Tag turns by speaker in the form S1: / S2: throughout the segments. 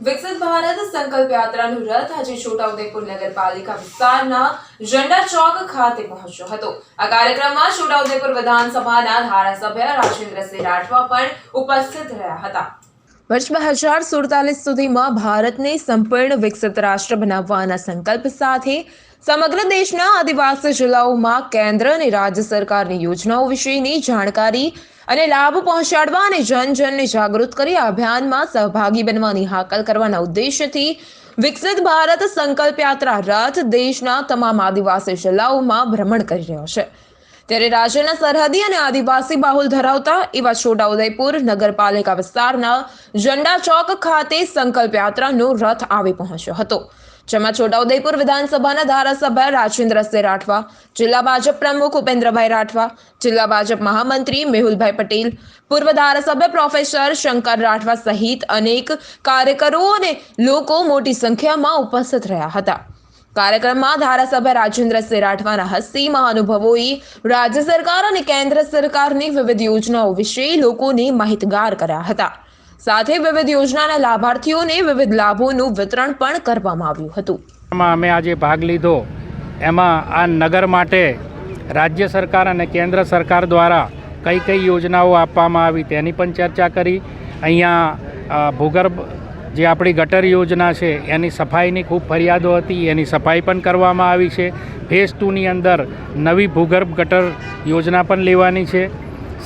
S1: વિકસિત ભારત સંકલ્પ યાત્રાનું રથ આજે છોટાઉદેપુર નગરપાલિકા વિસ્તારના ઝંડા ચોક ખાતે પહોંચ્યો હતો. આ કાર્યક્રમમાં છોટાઉદેપુર વિધાનસભાના ધારાસભ્ય રાજેન્દ્રસિંહ રાઠવા પણ ઉપસ્થિત રહ્યા હતા. વર્ષ બે હજાર સુડતાલીસ સુધીમાં ભારતને સંપૂર્ણ વિકસિત રાષ્ટ્ર બનાવવાના સંકલ્પ સાથે સમગ્ર દેશના આદિવાસી જિલ્લાઓમાં કેન્દ્ર અને રાજ્ય સરકારની યોજનાઓ વિશેની જાણકારી અને લાભ પહોંચાડવા અને જન જનને જાગૃત કરી અભિયાનમાં સહભાગી બનવાની હાકલ કરવાના ઉદ્દેશ્યથી વિકસિત ભારત સંકલ્પ યાત્રા રથ દેશના તમામ આદિવાસી જિલ્લાઓમાં ભ્રમણ કરી રહ્યો છે. ત્યારે રાજ્યના સરહદી અને આદિવાસી બાહુલ ધરાવતા એવા છોટાઉદેપુર નગરપાલિકા વિસ્તારના ઝંડા ચોક ખાતે સંકલ્પ યાત્રાનો રથ આવી પહોંચ્યો હતો. જેમાં છોટાઉદેપુર વિધાનસભાના ધારાસભ્ય રાજેન્દ્રસિંહ રાઠવા, જિલ્લા ભાજપ પ્રમુખ ઉપેન્દ્રભાઈ રાઠવા, જિલ્લા ભાજપ મહામંત્રી મેહુલભાઈ પટેલ, પૂર્વ ધારાસભ્ય પ્રોફેસર શંકર રાઠવા સહિત અનેક કાર્યકરો અને લોકો મોટી સંખ્યામાં ઉપસ્થિત રહ્યા હતા. કાર્યક્રમમાં ધારાસભ્ય રાજેન્દ્રસિંહ રાઠવાના હસ્તે મહાનુભાવોએ રાજ્ય સરકાર અને કેન્દ્ર સરકારની વિવિધ યોજનાઓ વિશે લોકોને માહિતગાર કર્યા હતા. સાથે વિવિધ યોજનાના લાભાર્થીઓને વિવિધ લાભોનું વિતરણ પણ કરવામાં આવ્યું હતું.
S2: એમાં અમે આજે ભાગ લીધો. એમાં આ નગર માટે રાજ્ય સરકાર અને કેન્દ્ર સરકાર દ્વારા કઈ કઈ યોજનાઓ આપવામાં આવી તેની પણ ચર્ચા કરી. અહીંયા ભૂગર્ભ જે આપણી ગટર યોજના છે, એની સફાઈની ખૂબ ફરિયાદો હતી. એની સફાઈ પણ કરવામાં આવી છે. ફેઝ ટુની અંદર નવી ભૂગર્ભ ગટર યોજના પણ લેવાની છે.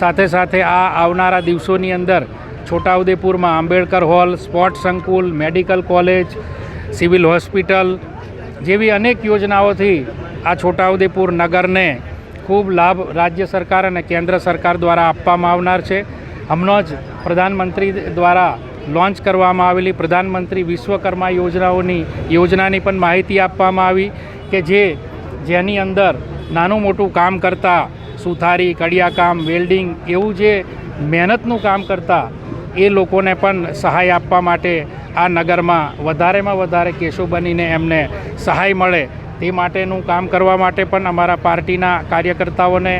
S2: સાથે સાથે આ આવનારા દિવસોની અંદર છોટાઉદેપુરમાં આંબેડકર હોલ સ્પોર્ટ સંકુલ, મેડિકલ કોલેજ, સિવિલ હોસ્પિટલ જેવી અનેક યોજનાઓથી આ છોટાઉદેપુર નગરને ખૂબ લાભ રાજ્ય સરકાર અને કેન્દ્ર સરકાર દ્વારા આપવામાં આવનાર છે. હમણાં જ પ્રધાનમંત્રી દ્વારા લોન્ચ કરવામાં આવેલી પ્રધાનમંત્રી વિશ્વકર્મા યોજનાઓની યોજનાની પણ માહિતી આપવામાં આવી કે જે જેની અંદર નાનું મોટું કામ કરતા સુથારી, કડિયાકામ, વેલ્ડિંગ એવું જે મહેનતનું કામ કરતા એ લોકોને પણ સહાય આપવા માટે આ નગરમાં વધારેમાં વધારે કેસો બનીને એમને સહાય મળે તે માટેનું કામ કરવા માટે પણ અમારા પાર્ટીના કાર્યકર્તાઓને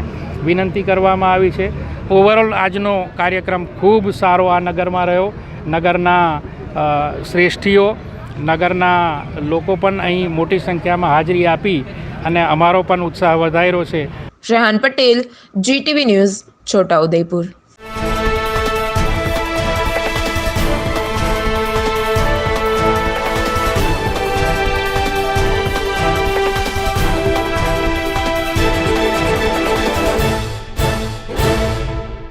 S2: વિનંતી કરવામાં આવી છે. ઓવરઓલ આજનો કાર્યક્રમ ખૂબ સારો આ નગરમાં રહ્યો. નગરના શ્રેષ્ઠીઓ, નગરના લોકો પણ અહીં મોટી સંખ્યામાં હાજરી આપી અને અમારો પણ ઉત્સાહ વધાર્યો છે.
S1: Rehan Patel GTV news Chhota Udepur